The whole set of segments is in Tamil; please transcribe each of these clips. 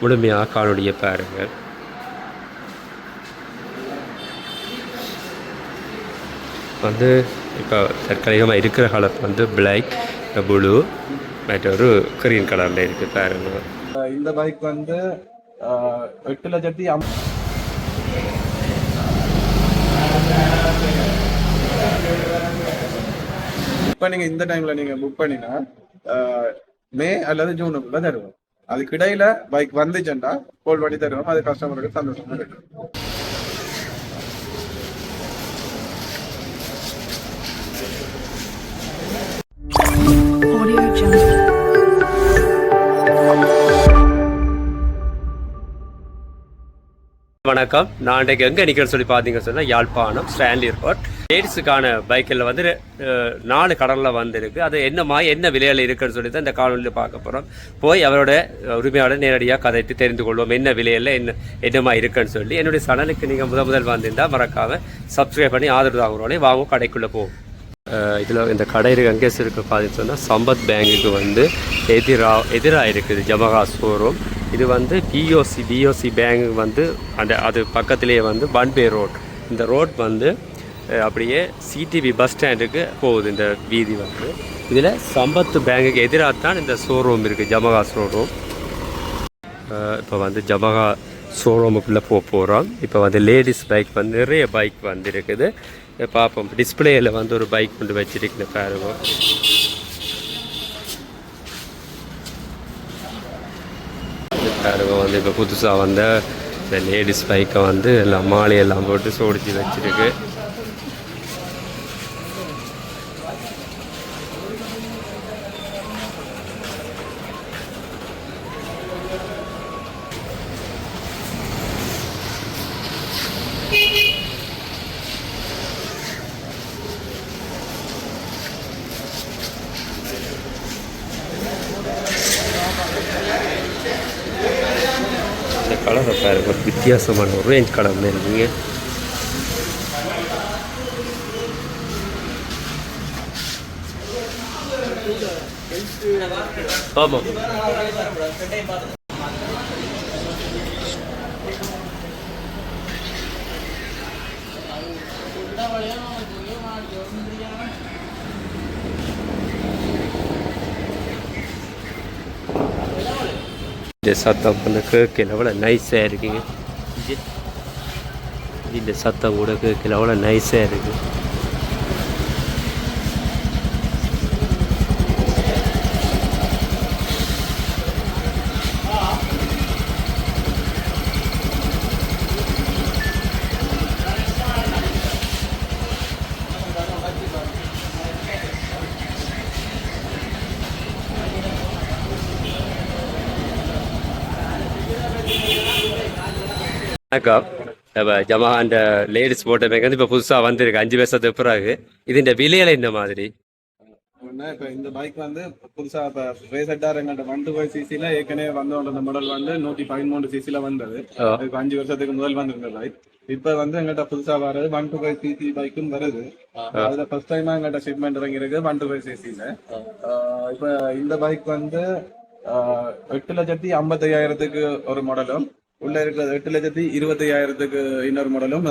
முழுமையாக காணொலியை பாருங்கள். வந்து இப்போ தற்காலிகமாக இருக்கிற கலர் வந்து பிளாக் ப்ளூ மற்றொரு கிரீன் கலரில் இருக்குது பாருங்க. இந்த பைக் வந்து எட்டு லட்சத்தி அம்- இப்ப நீங்க இந்த டைமில் நீங்கள் புக் பண்ணினா மே அல்லது ஜூனுக்குள்ளே தருவோம். அதுக்கு இடையில பைக் வந்துச்சுன்னா கோல் பண்ணி தருவோம். அது கஸ்டமருக்கு சந்தோஷமா இருக்கும். வணக்கம். நான் இன்றைக்கு எங்கே நிற்கிறேன்னு சொல்லி பார்த்தீங்க சொன்னால் யாழ்ப்பாணம் ஸ்டான்லி ஏர்போர்ட். லேடிஸுக்கான பைக்கில் வந்து நாலு கடலில் வந்திருக்கு. அது என்னமா என்ன விலையில் இருக்குன்னு சொல்லி தான் இந்த காணொலியில் பார்க்க போகிறோம் போய் அவரோட உரிமையாளர் நேரடியாக கதைத்து தெரிந்து கொள்வோம். என்ன விலையில் என்ன என்னமா இருக்குன்னு சொல்லி. என்னுடைய சேனலுக்கு நீங்கள் முத முதல் வந்திருந்தால் மறக்காமல் சப்ஸ்கிரைப் பண்ணி ஆதரவு தாங்குறோடனே வாங்க கடைக்குள்ளே போவோம். இதில் இந்த கடை இருக்கு அங்கே இருக்க பார்த்தீங்கன்னு சொன்னால் சம்பத் பேங்குக்கு வந்து எதிரா எதிராக இருக்குது ஜமகா ஷோரூம் இது வந்து பிஓசி பிஓசி பேங்க் வந்து அந்த அது பக்கத்திலேயே வந்து பன்பே ரோட் இந்த ரோட் வந்து அப்படியே சிடிவி பஸ் ஸ்டாண்டுக்கு போகுது இந்த வீதி வந்து. இதில் சம்பத் பேங்குக்கு எதிராக தான் இந்த ஷோரூம் இருக்குது ஜமகா ஷோரூம் இப்போ வந்து ஜமகா ஷோரூமுக்குள்ளே போக போகிறோம் இப்போ வந்து லேடிஸ் பைக் வந்து நிறைய பைக் வந்துருக்குது. பார்ப்போம் டிஸ்பிளேயில் வந்து ஒரு பைக் கொண்டு வச்சிருக்கேன் பாருங்க. பாருங்க வந்து இப்போ புதுசாக வந்த இந்த லேடிஸ் பைக்கை வந்து எல்லாம் மாலையெல்லாம் போட்டு சோடிச்சு வச்சுருக்கு இந்த கலரை பாருங்க ஒரு வித்தியாசமான ஒரு ரேஞ்ச் கலரில் இருக்குங்க ஆமாம் இந்த சத்தம் வந்து கேட்கல அவ்வளோ நைஸாக இருக்குங்க இது- இந்த சத்தம் கூட கேட்கல. அவ்வளோ நைஸாக இருக்கு. வணக்கம். இப்போ ஜமா அந்த லேடிஸ் போட்ட பேங்க் வந்து இப்போ புதுசாக வந்திருக்கு. அஞ்சு வருஷத்துக்கு பிறகு இதுன்ற விலையில இந்த மாதிரி? இப்ப இந்த பைக் வந்து புதுசா இப்ப ரேசட்டார் எங்கள்ட்ட ஒன் ஃபைவ் சிசில ஏற்கனவே வந்தோட அந்த மாடல் வந்து நூத்தி பதிமூணு சிசில வந்தது. இப்ப அஞ்சு வருஷத்துக்கு முதல் வந்திருந்த பைக் இப்ப வந்து எங்கள்ட்ட புதுசா வர்றது ஒன் டூ ஃபைவ் சிசி பைக்கும் வருது. அதுல ஃபர்ஸ்ட் டைமா எங்கள்ட்ட ஷிப்மெண்ட் இறங்கிருக்கு ஒன் டூ ஃபைவ் சிசில இப்ப இந்த பைக் வந்து எட்டு லட்சத்தி ஐம்பத்தையாயிரத்துக்கு ஒரு மாடலும் உள்ள இருக்கிறது எட்டு லட்சத்தி இருபத்தையாயிரத்துக்கு இன்னொரு மாடலும்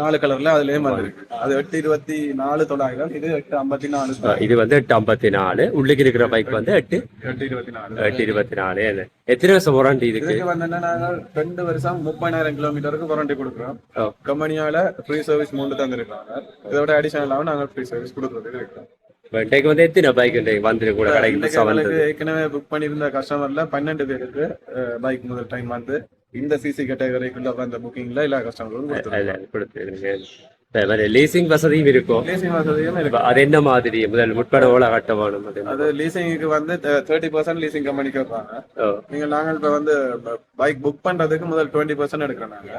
நாலு கலர்ல அதுலயும் வந்திருக்கு அது எட்டு இருபத்தி நாலு தொள்ளாயிரம் இது எட்டு ஐம்பத்தி நாலு. இது வந்து எட்டு ஐம்பத்தி நாலு. உள்ளுக்கு இருக்கிற பைக் வந்து எட்டு. எட்டு இருபத்தி நாலு. எட்டு இருபத்தி நாலு? எத்தனை வருஷம் வாரண்டி இதுக்கு? இதுக்கு வந்து என்ன நாங்க ரெண்டு வருஷம் முப்பதாயிரம் கிலோமீட்டருக்கு வாரண்டி கொடுக்குறோம். கம்பெனியால ஃப்ரீ சர்வீஸ் மூணு தந்திருக்காங்க. இதோட அடிஷனலாவும் நாங்க ஃப்ரீ சர்வீஸ் கொடுக்குறது இருக்கோம் இப்போ இன்றைக்கு வந்து எத்தனை பைக் இன்றைக்கு வந்துருக்கு கூட கடைக்கு இன்னைக்கு புதுசாக எங்களுக்கு வந்தது ஏற்கனவே புக் பண்ணியிருந்த கஸ்டமர்ல பன்னெண்டு பேருக்கு பைக் முதல் டைம் வந்து. இந்த சிசி கேட்டகரிக்குள்ள வந்த புக்கிங்ல எல்லா கஸ்டமரும் கொடுத்துருக்கோம் மாதிரி லீசிங் வசதியும் இருக்கும் லீசிங் வசதியும் இருக்கு. இப்ப அது என்ன மாதிரி? முதல் முற்பட எவ்வளோ கட்ட வேணும் அது லீசிங்க்கு வந்து தேர்ட்டி பர்சன்ட் லீசிங் கம்பெனிக்கு வைப்பாங்க. நீங்க நாங்கள் இப்ப வந்து பைக் புக் பண்றதுக்கு முதல் டுவெண்ட்டி பர்சன்ட் எடுக்கிறோம் நாங்க.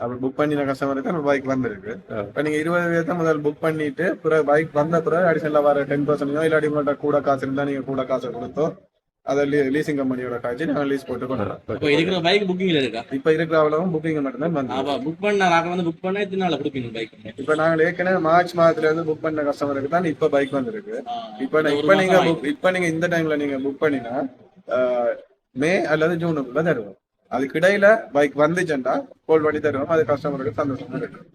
அப்படி புக் பண்ணின கஸ்டமருக்கு அந்த பைக் வந்திருக்கு. இப்ப நீங்க இருபது பேர்த்த முதல் புக் பண்ணிட்டு பிறகு பைக் வந்த பிறகு அடிஷனலா வர டென் பர்சன்ட் இல்லாட்டி உங்கள்ட்ட கூட காசு இருந்தா நீங்க கூட காசு கொடுத்தோ அதை லீசிங் கம்பெனியோட காய்ச்சி நாங்க லீஸ் போட்டு கொண்டு இப்போ இருக்கிற பைக் புக்கிங்ல இருக்கா? இப்ப இருக்கிற அவ்வளவும் புக்கிங் மட்டும்தான் வந்து புக் பண்ண நாங்க வந்து புக் பண்ண எத்தனை நாள் கொடுப்பீங்க பைக் இப்ப நாங்க ஏற்கனவே மார்ச் மாதத்துல இருந்து புக் பண்ண கஸ்டமருக்கு தான் இப்ப பைக் வந்திருக்கு. இப்ப இப்ப நீங்க இப்ப நீங்க இந்த டைம்ல நீங்க புக் பண்ணினா மே அல்லது ஜூனுக்குள்ள தருவோம். அதுக்கு இடையில பைக் வந்துச்சுன்னா கோல் பண்ணி தருவோம். அது கஸ்டமருக்கு சந்தோஷமா இருக்கும்.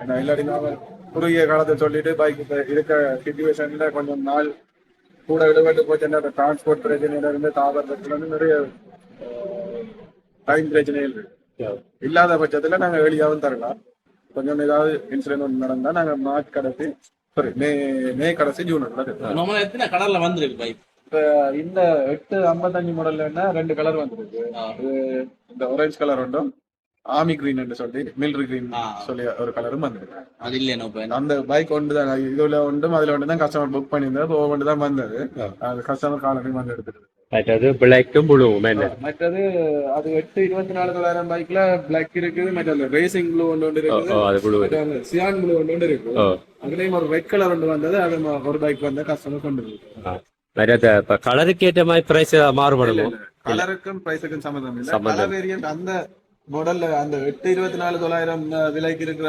ஏன்னா இல்லாட்டி நாம குறுகிய காலத்தை சொல்லிட்டு பைக் இருக்க சுச்சுவேஷன்ல கொஞ்சம் நாள் கூட விடுபட்டு போச்சுன்னா டிரான்ஸ்போர்ட் பிரச்சனையில இருந்து தாவர பிரச்சனை இருந்து நிறைய டைம் பிரச்சனைகள் இருக்கு. இல்லாத பட்சத்துல நாங்க வெளியாவும் தரலாம். கொஞ்சம் ஏதாவது இன்சிடென்ட் ஒன்று நடந்தா நாங்க மார்ச் கடைசி சாரி மே மே கடைசி ஜூன் எத்தனை கலர்ல வந்திருக்கு பைக் இப்ப இந்த எட்டு ஐம்பத்தஞ்சு மாடல்ல ரெண்டு கலர் வந்திருக்கு. இந்த ஆரஞ்சு கலர் ஒன்றும் ஆமி கிரீன் சொல்லி மில்ட்ரி கிரீன். சொல்லி ஒரு கலரும் வந்திருக்கு அது இல்லையா அந்த பைக் ஒன்று தான் இதுல ஒன்றும் அதுல ஒன்று தான் கஸ்டமர் புக் பண்ணியிருந்தது. ஒவ்வொன்று தான் வந்தது. அது கஸ்டமர் காலையும் வந்து எடுத்துட்டு மற்றது பிளாக்கும் ப்ளூவும் மற்றது அது எட்டு இருபத்தி நாலு தொள்ளாயிரம் பைக்ல பிளாக் இருக்குது மற்றது ரேசிங் ப்ளூ ஒன்று ஒன்று இருக்குது. சியான் ப்ளூ ஒன்று ஒன்று இருக்கு அதுலயும் ஒரு ரெட் கலர் ஒன்று வந்தது அது ஒரு பைக் வந்து கஸ்டமர் கொண்டு இருக்கு கலருக்கு ஏற்ற மாதிரி ப்ரைஸ் மாறுபடுமோ? கலருக்கும் பிரைஸுக்கும் சம்மந்தம் இல்லை. கலர் வேரியன்ட் அந்த மாடல்ல அந்த எட்டு இருபத்தி நாலு தொள்ளாயிரம் விலைக்கு இருக்கிற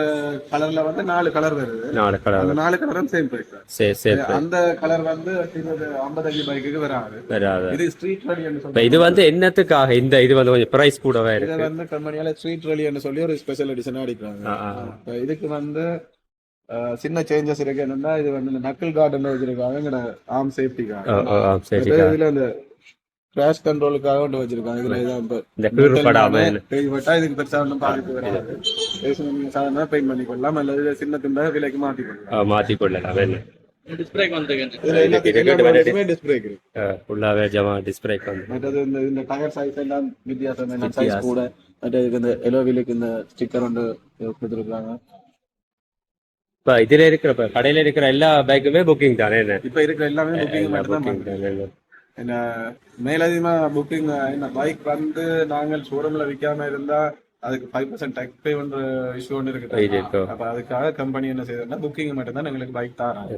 கலர்ல வந்து நாலு கலர் வருது. நாலு கலர் அந்த நாலு கலரும் சேம் பிரைஸ் சரி சரி அந்த கலர் வந்து இருபது ஐம்பத்தஞ்சு பைக்குக்கு வராது. வராது. இது ஸ்ட்ரீட் ரலி என்று இப்போ சொல்லி இது வந்து என்னத்துக்காக? இந்த இது வந்து கொஞ்சம் ப்ரைஸ் கூடவே இதை இருக்கு. வந்து கம்பெனியால ஸ்ட்ரீட் ரலி என்று சொல்லி ஒரு ஸ்பெஷல் எடிஷன் அடிக்கிறாங்க. இதுக்கு வந்து சின்ன சேஞ்சஸ் இருக்கு. என்னன்னா இது வந்து இந்த நக்கல் கார்டன் வச்சிருக்காங்க ஆர்ம் சேஃப்டிக்காக இதுல இந்த கிராஷ் கண்ட்ரோலுக்காக ஒன்று வச்சிருக்காங்க. இதுல இதான் இப்ப இந்த படாம. போட்டா இதுக்கு பெருசா ஒன்றும் பாதிப்பு வராது. சாதாரண பெயிண்ட் பண்ணி கொள்ளலாம். அல்லது சின்ன துண்டா விலைக்கு மாத்தி கொள்ளலாம். மாற்றி கொள்ளலாம். என்ன டிஸ்பிளேக்கு வந்திருக்கு இதுல எல்லா- இருக்கு, எல்லா இருக்கு, models-உமே disc brake இருக்கு. ஃபுல்லாகவே ஜமா டிஸ்பிளேக்கு வந்து. மற்றது இந்த இந்த டயர் சைஸ் எல்லாம் வித்தியாசம் என்ன? சைஸ் வித்தியாசம். கூட. மற்றது இதுக்கு இந்த எலோ வீலுக்கு இந்த ஸ்டிக்கர் ஒன்று கொடுத்துருக்காங்க. இப்போ இதில் இருக்கிற இப்போ கடையில் இருக்கிற எல்லா பைக்குமே புக்கிங் தானே என்ன? இப்ப இருக்கிற எல்லாமே புக்கிங் மட்டும் தானே என்ன மேலதிகமா புக்கிங் என்ன பைக் வந்து நாங்கள் ஷோரூம்ல விற்காம இருந்தா அதுக்கு ஃபைவ் பர்சன்ட் டேக்ஸ் பே பண்ற இஷ்யூ ஒன்று இது இருக்கு இருக்கோ. அப்ப அதுக்காக கம்பெனி என்ன செய்யுதுன்னா புக்கிங் மட்டும் தான் எங்களுக்கு பைக் தராங்க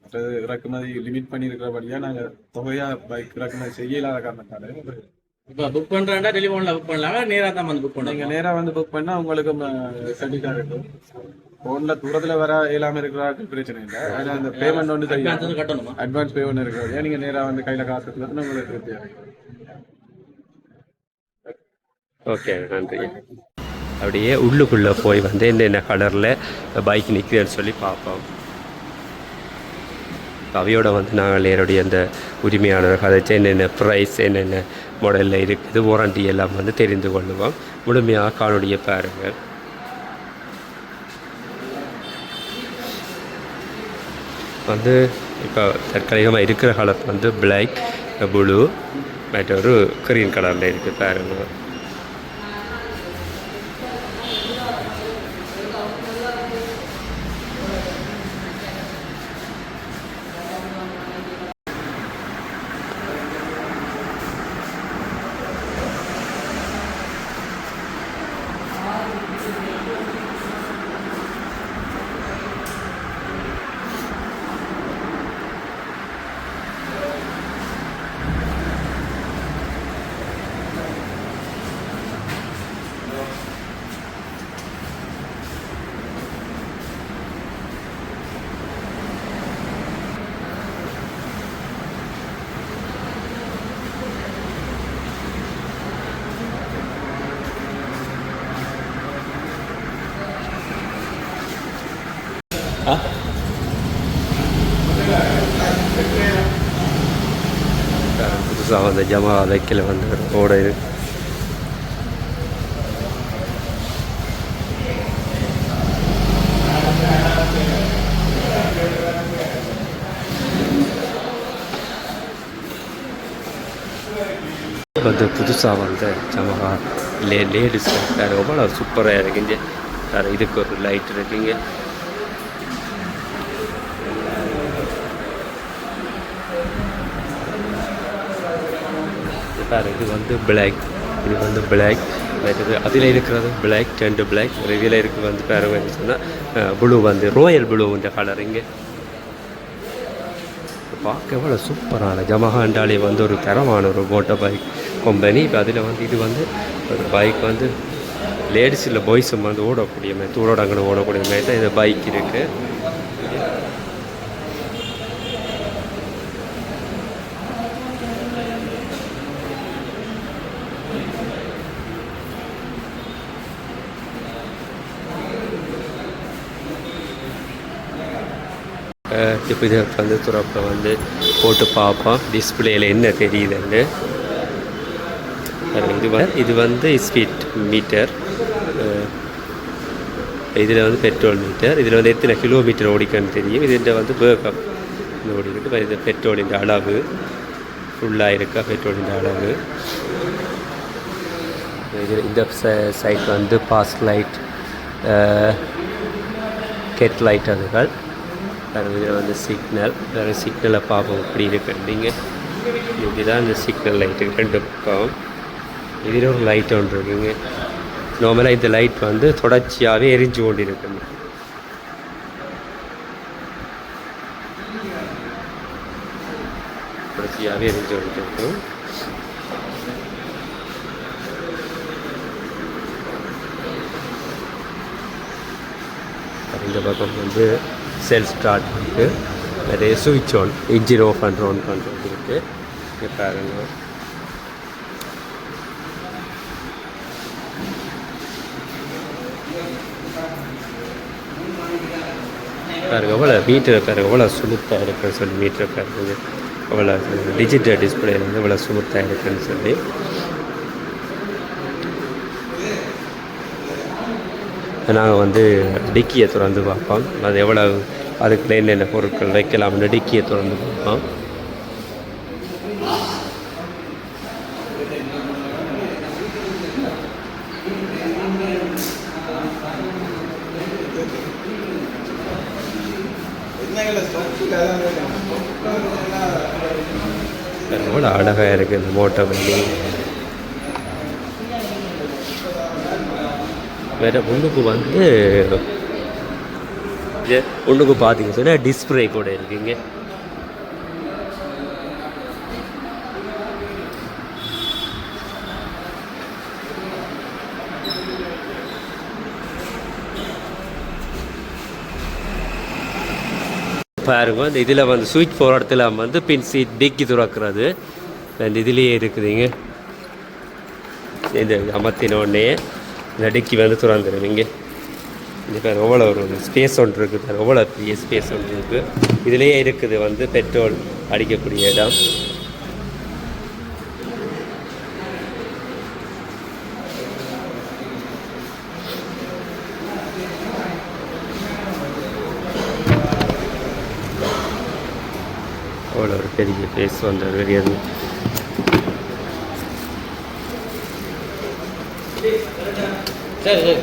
மற்றது இறக்குமதி லிமிட் பண்ணி இருக்கிறபடியா நாங்க தொகையா பைக் இறக்குமதி செய்ய இல்லாத காரணத்தால இப்ப புக் பண்றேன்டா டெலிஃபோன்ல புக் பண்ணலாம்? நேரா தான் வந்து புக் நீங்க பண்ணுங்க நேரா வந்து புக் பண்ணா உங்களுக்கு சர்டிஃபிகேட் இருக்கும் போன்ல தூரத்துல வர இயலாம இருக்கிறாருக்கு பிரச்சனை இல்லை. ஆனா அந்த பேமெண்ட் வந்து கட்டணுமா? அட்வான்ஸ் பேமெண்ட் இருக்கிறது நீங்க நேரா வந்து கையில காசு கொடுத்தா உங்களுக்கு திருப்தியா இருக்கும்? ஓகே நன்றி. அப்படியே உள்ளுக்குள்ளே போய் வந்து என்னென்ன கலரில் பைக் நிற்குதுன்னு சொல்லி பார்ப்போம். அவையோட வந்து நாங்கள் நேரடியாக அந்த உரிமையாளர் கதைச்சு என்னென்ன ப்ரைஸ் என்னென்ன மாடலில் இருக்குது வாரண்டி எல்லாம் வந்து தெரிந்து கொள்ளுவோம். முழுமையாக காணொலியை பாருங்கள். வந்து இப்போ தற்காலிகமாக இருக்கிற கலர் வந்து பிளாக் ப்ளூ மற்றொரு க்ரீன் கலரில் இருக்குது பாருங்கள் அந்த ஜமா வைக்கல வந்து ஓட வந்து புதுசாக வந்த ஜமகா லே லேடிஸ் வேறு எவ்வளோ சூப்பராக இருக்குங்க. வேறு இதுக்கு ஒரு லைட் இருக்குங்க. பாரு இது வந்து பிளாக் இது வந்து பிளாக் இது அதில் இருக்கிறது பிளாக் ரெண்டு பிளாக் இதில் இருக்கு வந்து பாருங்க சொன்னால் ப்ளூ வந்து ரோயல் ப்ளூ இந்த கலர் இங்கே. பார்க்க எவ்வளோ சூப்பரான ஜமஹாண்டாலே வந்து ஒரு தரமான ஒரு மோட்டர் பைக் கம்பெனி இப்போ அதில் வந்து இது வந்து ஒரு பைக் வந்து லேடிஸ் இல்லை பாய்ஸும் வந்து ஓடக்கூடிய மாதிரி தூரோடங்கன்னு ஓடக்கூடிய மாதிரி தான் இந்த பைக் இருக்குது இப்போ இதை வந்து துறப்ப வந்து போட்டு பார்ப்போம். டிஸ்பிளேயில் என்ன தெரியுதுன்னு. இது வந்து இது வந்து ஸ்பீட் மீட்டர் இதில் வந்து பெட்ரோல் மீட்டர் இதில் வந்து எத்தனை கிலோமீட்டர் ஓடிக்கன்னு தெரியும். இதில் வந்து வேகம். ஓடிக்கிட்டு இது பெட்ரோலின் அளவு. ஃபுல்லாக இருக்கா பெட்ரோலின் அளவு. இது இந்த சைட் வந்து பாஸ் லைட் கெட் லைட் அதுகள். வேறு இதில் வந்து சிக்னல் வேறு சிக்னலை பார்ப்போம் இப்படி இருக்கு. நீங்கள் தான் இந்த சிக்னல் லைட்டு ரெண்டு பக்கம் இதில் ஒரு லைட் ஒன்று இருக்குங்க. நார்மலாக இந்த லைட் வந்து தொடர்ச்சியாகவே எரிஞ்சு கொண்டு இருக்குங்க தொடர்ச்சியாகவே எரிஞ்சு கொண்டு இருக்கும் இந்த பக்கம் வந்து செல் ஸ்டார்ட் இருக்குது நிறைய சுவிட்ச் on engine off and on பண்ணுறது இருக்குது இங்கே பாருங்க. பாருங்க எவ்வளோ மீட்டர் பாருங்க எவ்வளோ சுமுத்தாக இருக்குன்னு சொல்லி மீட்டர் பாருங்க. எவ்வளோ டிஜிட்டல் டிஸ்பிளே வந்து எவ்வளோ சுமுத்தாக இருக்குன்னு சொல்லி. நாங்கள் வந்து டிக்கியை திறந்து பார்ப்போம். அது எவ்வளோ அதுக்கு என்னென்ன பொருட்கள் வைக்கலாம்னு டிக்கியை திறந்து பார்ப்போம். எவ்வளோ அழகாக இருக்குது இந்த மோட்டோ வண்டி. வேறு ஒன்றுக்கு வந்து இது ஒன்றுக்கு பார்த்தீங்க சொன்னால் டிஸ்பிளே கூட இருக்குங்க. பாருங்க இந்த இதில் வந்து ஸ்விட்ச் போகிற இடத்துல வந்து பின் சீட் டிக்கி துறக்கிறது. இந்த இதுலேயே இருக்குதுங்க. இந்த அமர்த்தின உடனே. இந்த டிக்கி வந்து திறந்துடுவீங்க இது பேர் எவ்வளோ ஒரு ஸ்பேஸ் ஒன்று இருக்குது சார் எவ்வளோ பெரிய ஸ்பேஸ் ஒன்று இருக்குது இதுலேயே இருக்குது வந்து பெட்ரோல் அடிக்கக்கூடிய இடம். அவ்வளோ ஒரு பெரிய பேஸ் வந்து வெளியே சரி சரி.